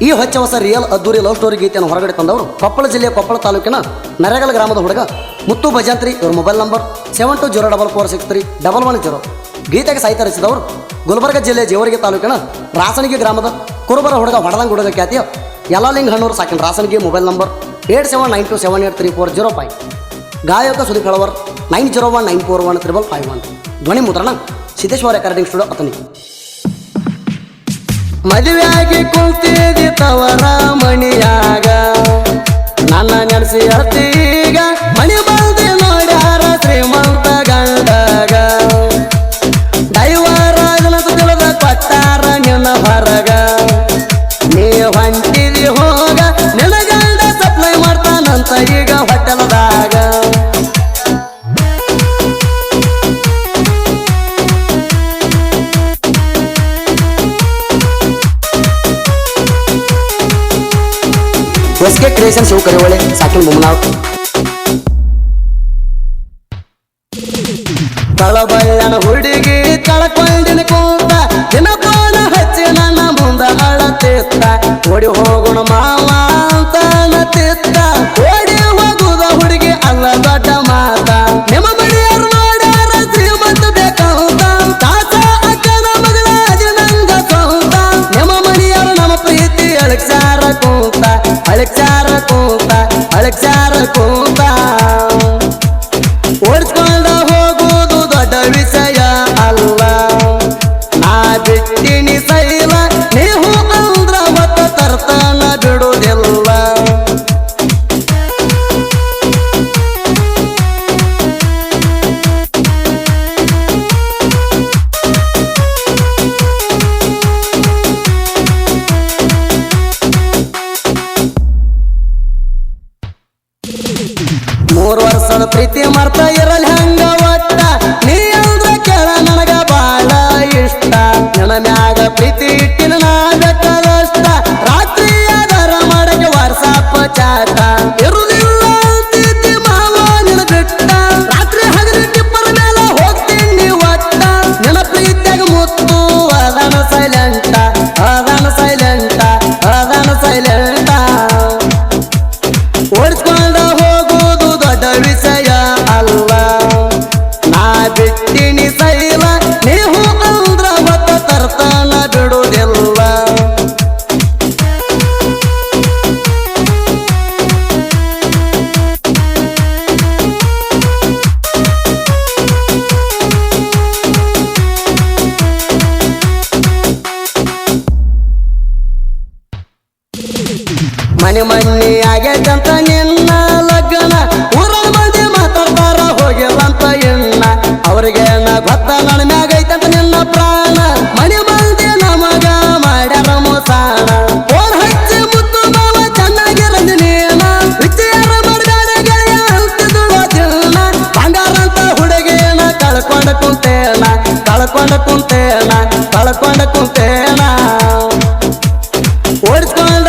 ಈ ಹೊಚ್ಚ ಹೊಸ ರಿಯಲ್ ಅದ್ದೂರಿ ಲವ್ ಸ್ಟೋರಿ ಗೀತೆಯನ್ನು ಹೊರಗಡೆ ತಂದವರು ಕೊಪ್ಪಳ ಜಿಲ್ಲೆಯ ಕೊಪ್ಪಳ ತಾಲೂಕಿನ ನರೇಗಲ್ ಗ್ರಾಮದ ಹುಡುಗ ಮುತ್ತು ಭಜಂತ್ರಿ. ಇವರ mobile number seven two zero double four six three double one zero ಗೀತೆಗೆ ಸಾಹಿತ್ಯ ರಚಿಸಿದವರು ಗುಲ್ಬರ್ಗ ಜಿಲ್ಲೆಯ ಜೇವರಿಗೆ ತಾಲೂಕಿನ ರಾಸನಗಿ ಗ್ರಾಮದ ಕುರುಬರ ಹುಡುಗ ಹೊಡದಂಗ ಹುಡುಗ ಖ್ಯಾತಿಯ ಯಲಾಲಿಂಗ್ ಹಣ್ಣೂರು ಸಾಕಿನ ರಾಸನಿಗೆ mobile number eight seven nine two seven eight three four zero five ಗಾಯಕ Sudeep Halavar nine zero one nine four one triple five one ಧ್ವನಿ ಮುದ್ರಣ ಸಿದ್ದೇಶ್ವರ ರೆಕಾರ್ಡಿಂಗ್ ಸ್ಟುಡಿಯೋ ಅತನಿ ಮದುವೆಯಾಗಿ ಕುಂತಿದಿ ತವರ ಮಣಿಯಾಗ ನನ್ನ ನೆನೆಸಿ ಅರ್ತೀಗ ಮಣಿ ಬಂದಿ ನೋಡ್ಯಾರ ಶ್ರೀಮಂತ ಗಂಡಗ. ದೈವರಾಜನ ತಿಳಿದ ಕೊಟ್ಟಾರ ನಿನ್ನ ಹೊರಗ. ನೀ ಹೊಂಟಿದಿ ಹೋಗ, ನಿನ್ನ ಗಂಡ ಸಪ್ಲೈ ಮಾಡ್ತಾನಂತ ಈಗ ಹೊಟ್ಟಲದಾಗ ಕೆ ಕ್ರಿಯೇಷನ್ ಶಿವ ಕರಿವಳೆ ಸಾಕಿನ್ ಬೊಮ್ಮನಾವ್ ತಳಬಳ್ಳನ ಹುಡುಗಿ ಕಳ್ಕೊಂಡಿನ ಕೂತ ದಿನಪಾನ ಹಚ್ಚಿ ನನ್ನ ಮುಂದ ಅಳತಿತ್ತ. ಓಡಿ ಹೋಗೋಣ ಮಾವ. ಮೂರು ವರ್ಷದ ಪ್ರೀತಿ ಮರ್ತ ಇರಲ್ ಹಂಗ ಒಟ್ಟ. ನೀ ಅಂದ್ರ ಕೇಳ ನನಗ ಬಾಳ ಇಷ್ಟ. ನನ್ನ ಮ್ಯಾಗ ಪ್ರೀತಿ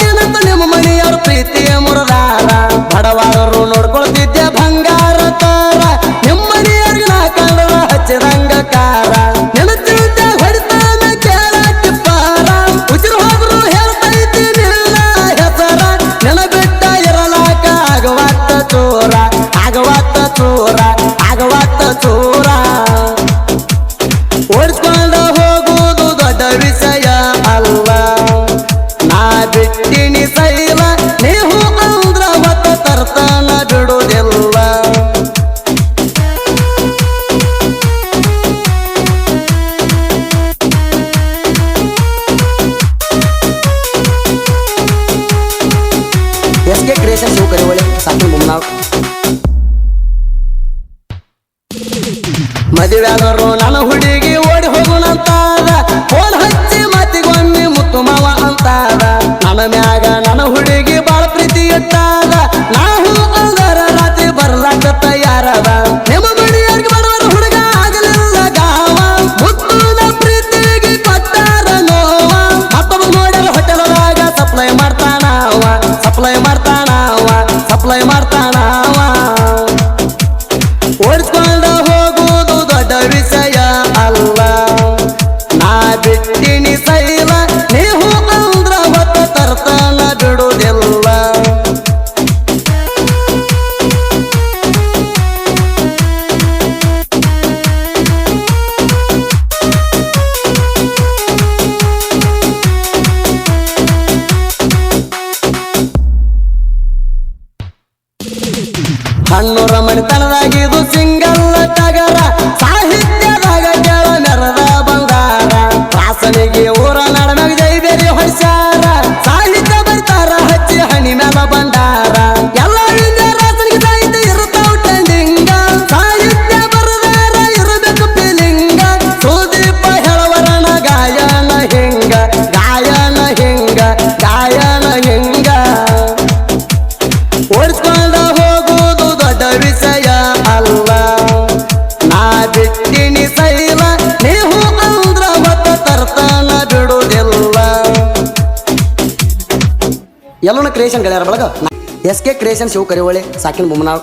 ದಿನಂತ ನಿಮ್ಮ ಮನೆಯವ್ರ ಪ್ರೀತಿಯ ಮುರದಾರ. ಬಡವಾರರು ನೋಡ್ಕೊಳ್ತಿದ್ದೆ ಬಂಗಾರ ತಾರ. ನಿಮ್ಮ ಮನೆಯವ್ರಿಗೆ ನಾ ಕಂಡ ಹಚ್ಚಿದಂಗ ಕಾರ. ನೆನಚಿದ್ದ ನೆನಬಿಟ್ಟ ಇರಲಾಕ ಆಗವಾತ್ತ ಚೋರ ಸಾಕಿನ ಬೊಮ್ಮನಾವ್ ಮದುವೆ ಆದರು ನನ್ನ ಹುಡುಗಿ ಓಡಿ ಜೈಬೇರಿ ಹೊಡ್ಸ್ಯಾರ ಸಾಹಿತ್ಯ ಬರ್ತಾರ, ಹಚ್ಚಿ ಹಣಿ ಬಂದಾರ ಸಾಹಿತ್ಯ ಇರಬೇಕು ಗಾಯನ ಹಿಂಗ ಗಾಯನ ಹಿಂಗ ಗಾಯನ ಹಿಂಗ. ಓಡಿಸ್ಕೊಂಡ ಹೋಗುವುದು ದೊಡ್ಡ ವಿಷಯ ಅಲ್ಲ. ನಾ ಬಿಟ್ಟಿನಿ ಸೈಲ ಎಲ್ಲೋನ ಕ್ರಿಯೇಷನ್ ಗೆಳೆಯರ ಬಳಗ. S K creation Shiva Karivali ಸಾಕಿನ Bommanal